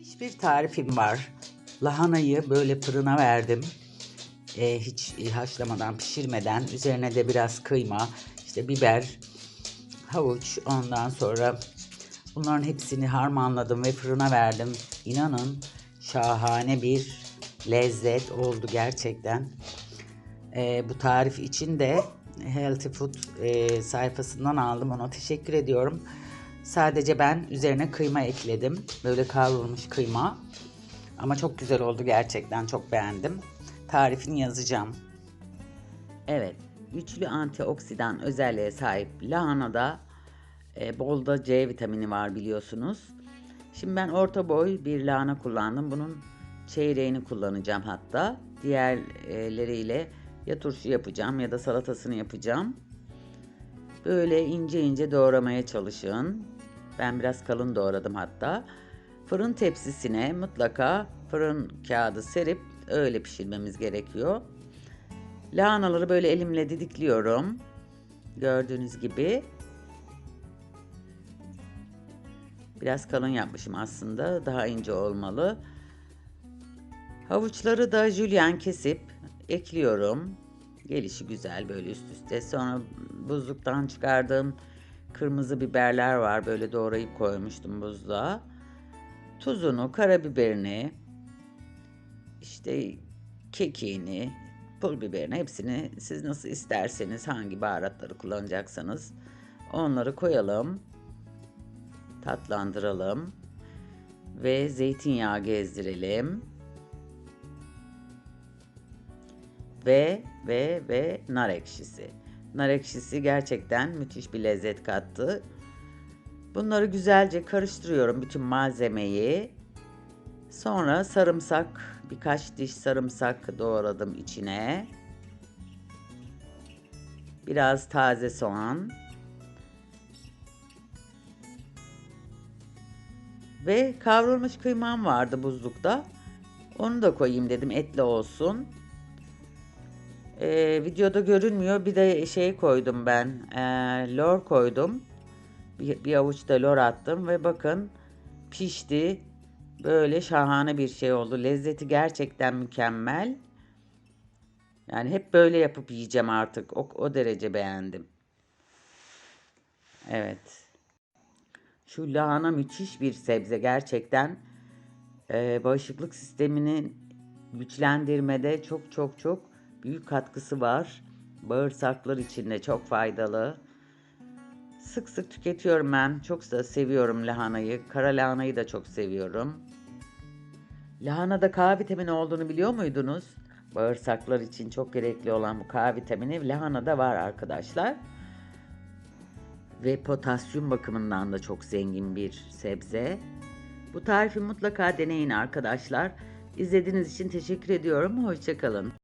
Hiçbir tarifim var. Lahanayı böyle fırına verdim. Ee, hiç haşlamadan, pişirmeden. Üzerine de biraz kıyma, işte biber, havuç. Ondan sonra bunların hepsini harmanladım ve fırına verdim. İnanın şahane bir lezzet oldu gerçekten. Ee, bu tarif için de Healthy Food e, sayfasından aldım. Ona teşekkür ediyorum. Sadece ben üzerine kıyma ekledim. Böyle kavrulmuş kıyma. Ama çok güzel oldu gerçekten. Çok beğendim. Tarifini yazacağım. Evet. Güçlü antioksidan özelliğe sahip lahanada e, bol da C vitamini var biliyorsunuz. Şimdi ben orta boy bir lahana kullandım. Bunun çeyreğini kullanacağım hatta. Diğerleriyle ya turşu yapacağım ya da salatasını yapacağım. Böyle ince ince doğramaya çalışın. Ben biraz kalın doğradım hatta. Fırın tepsisine mutlaka fırın kağıdı serip öyle pişirmemiz gerekiyor. Lahanaları böyle elimle didikliyorum. Gördüğünüz gibi. Biraz kalın yapmışım aslında. Daha ince olmalı. Havuçları da jülyen kesip ekliyorum. Gelişi güzel böyle üst üste. Sonra buzluktan çıkardığım kırmızı biberler var. Böyle doğrayıp koymuştum buzluğa. Tuzunu, karabiberini, işte kekiğini, pul biberini hepsini siz nasıl isterseniz hangi baharatları kullanacaksanız onları koyalım. Tatlandıralım ve zeytinyağı gezdirelim. ve ve ve nar ekşisi. Nar ekşisi gerçekten müthiş bir lezzet kattı. Bunları güzelce karıştırıyorum bütün malzemeyi. Sonra sarımsak, birkaç diş sarımsak doğradım içine. Biraz taze soğan. Ve kavrulmuş kıymam vardı buzlukta. Onu da koyayım dedim etli olsun. Ee, videoda görünmüyor. Bir de şey koydum ben. E, lor koydum. Bir, bir avuç da lor attım ve bakın pişti. Böyle şahane bir şey oldu. Lezzeti gerçekten mükemmel. Yani hep böyle yapıp yiyeceğim artık. O, o derece beğendim. Evet. Şu lahana müthiş bir sebze gerçekten. Ee, bağışıklık sistemini güçlendirmede çok çok çok büyük katkısı var. Bağırsaklar için de çok faydalı. Sık sık tüketiyorum ben. Çok da seviyorum lahanayı. Kara lahanayı da çok seviyorum. Lahanada K vitamini olduğunu biliyor muydunuz? Bağırsaklar için çok gerekli olan bu K vitamini lahanada var arkadaşlar. Ve potasyum bakımından da çok zengin bir sebze. Bu tarifi mutlaka deneyin arkadaşlar. İzlediğiniz için teşekkür ediyorum. Hoşçakalın.